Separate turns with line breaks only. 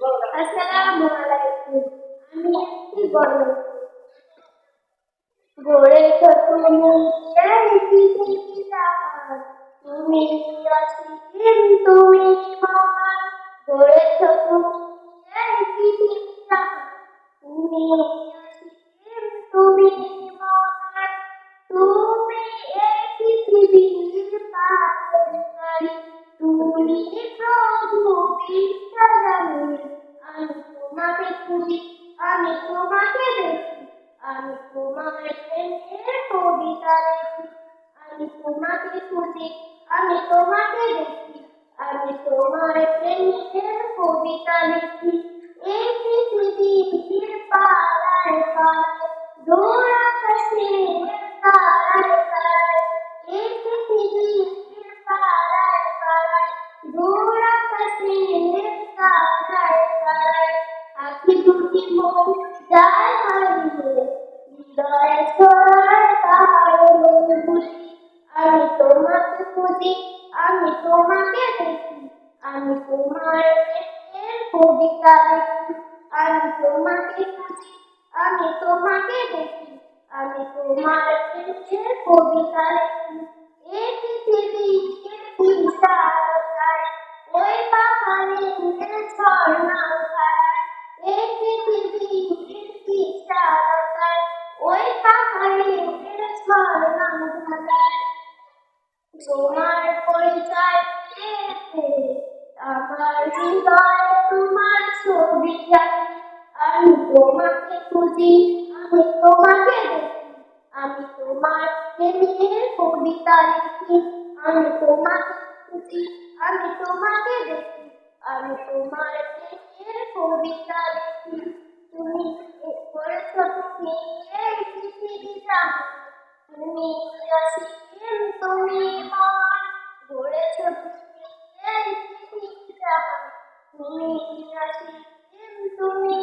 আসসালামু আলাইকুম আমি একটি গল্প তুমি এই পৃথিবী জাহান তুমি অসীম তুমি মহান। তুমি এই পৃথিবী জাহান তুমি অসীম তুমি মহান। তুমি এই পৃথিবীর পালনকারী। তুমি প্রভু তোমাকে খুঁজি আমি তোমাকে দেখি, আমি তোমার প্রেমের কবিতা দেখি, আমি তোমাকে খুঁজি, আমি তোমাকে দেখি, আমি তোমার প্রেমের কবিতা লিখি। এই পৃথিবীর পাড়ায় পাড়ায়, দূর আকাশের তারায় তারায় এই পৃথিবীর পাড়ায় পাড়ায়, দূর আখি দুটি মন আমি তোমাকে খুঁজি আমি তোমাকে দেখি আমি তোমার কবিতা দেখি আমি তোমাকে খুঁজি আমি তোমাকে দেখি আমি তোমার কবিতা লিখি এই বিশালতায় ওই পাহাড়ের ঝর্ণাধারায় আমি তোমাকে খুঁজি আমি তোমাকে আমি তোমার কবিতা লিখি আমি তোমাকে খুঁজি আমি তোমাকে দেখি, আমি তোমার কবিতা লিখি তুমি করেছ তুমি এই পৃথিবী জানো তুমি অসীম তুমি মহান গড়েছ তুমি এই পৃথিবী জানো তুমি অসীম তুমি